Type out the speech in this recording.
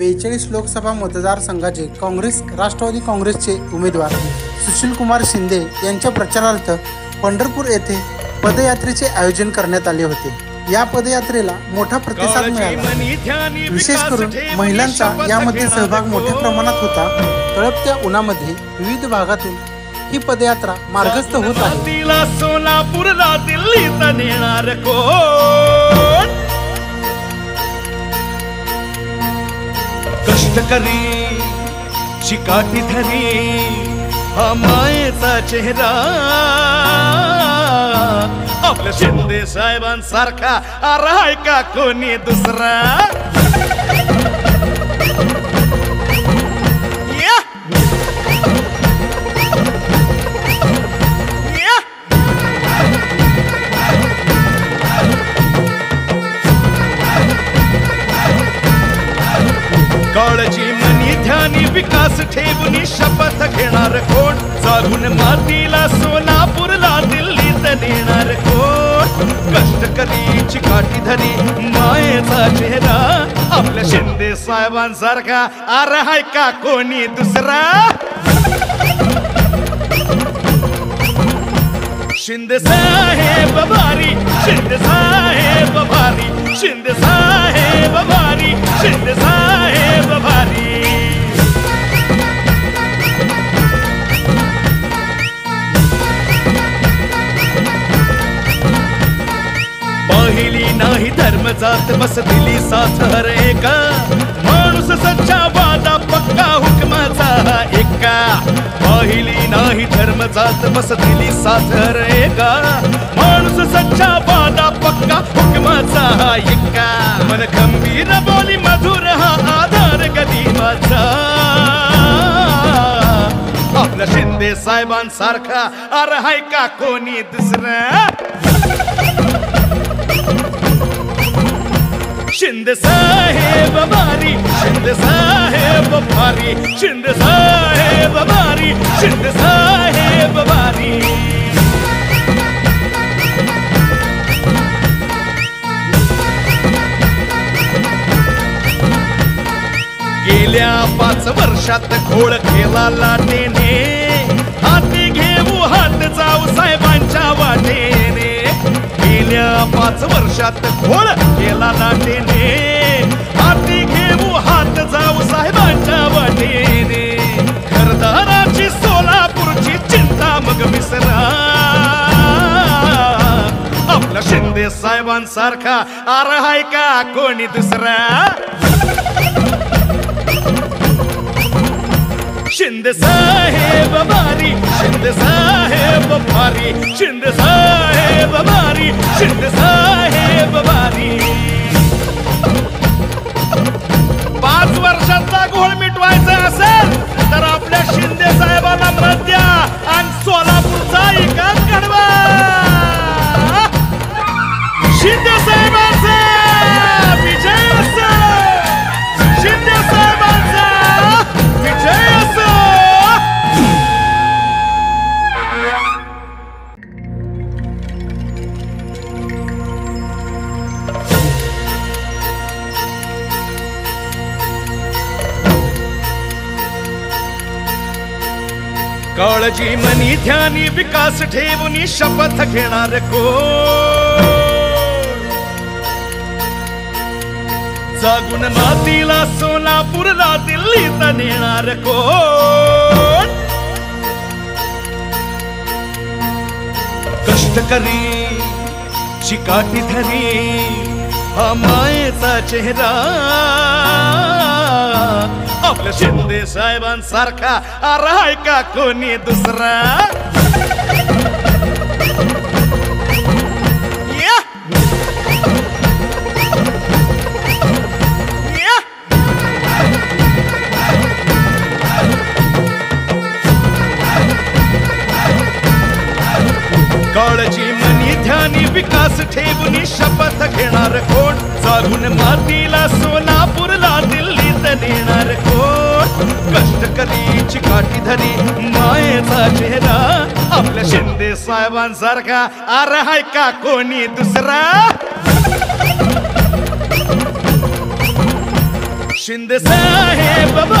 बेचाळीस लोकसभा मतदारसंघाचे काँग्रेस राष्ट्रवादी काँग्रेसचे उमेदवार सुशीलकुमार शिंदे यांच्या प्रचारार्थ पंढरपूर येथे पदयात्रेचे आयोजन करण्यात आले होते. या पदयात्रेला मोठा प्रतिसाद मिळाला. विशेष करून महिलांचा यामध्ये सहभाग मोठ्या प्रमाणात होता. तळपत्या उन्हामध्ये विविध भागातून ही पदयात्रा मार्गस्थ होत आहे. करी चिकाटी धरी हा मायेचा चेहरा. आपल्या शिंदे साहेबांसारखा राय का कोणी दुसरा? विकास ठेवून शपथ घेणार कोण? जागून मातीला सोलापूरला दिल्लीत नेणार कोण? कष्टकरी काठी धरी मायेचा चेहरा. आपल्या शिंदे साहेबांसारखा अरे हाय का कोणी दुसरा? शिंदे साहेब भारी शिंदे साहेब भारी शिंदे साहेब भारी शिंदे साहेब भारी जात बस दिली साथ हर एका माणूस सच्चा वादा पक्का हुकमाचा एका. पाहिली नाही धर्म जात बस दिली साथ हर एका माणूस सच्चा वादा पक्का हुकमाचा एका. मन गंभीर बोली मधुर हा आधार गदिमाचा आपल्या शिंदे साहेबांसारखा अरे हाय का कोणी दुसरा? शिंदे साहेब बारी शिंदे साहेब भारी शिंदे साहेब बारी शिंदे साहेब बारी. गेल्या पाच वर्षात घोळ केला लाटेने हाती घेऊ हात जाऊ साहेबांच्या वाटेने पाच वर्षात खोल केला नाटेने हाती घेऊ हात जाऊ साहेबांच्या वाटेने घरदाराची सोलापूरची चिंता मग विसरा. आपला शिंदे साहेबांसारखा अर हाय का कोणी दुसरा? शिंदे साहेब बारी शिंदे साहेब भारी शिंदे साहेब भारी शिंदे काळजी मनी ध्यानी विकास ठेवून शपथ घेणार को जागून मातीला सोलापूरला दिल्लीत नेणार कोण? कष्टकरी चिकाटी धरी हा मायेचा चेहरा. शिंदे साहेबांसारखा राय का कोणी दुसरा? काळजी मनी ध्यानी विकास ठेवून शपथ घेणार कोण? जागून मातीला सोलापूरला दिल्लीत कोण कष्टकरी चिकाटी धरी मायेचा चेहरा आपल्या शिंदे साहेबांसारखा. अरे हाय का कोणी दुसरा? शिंदे साहेब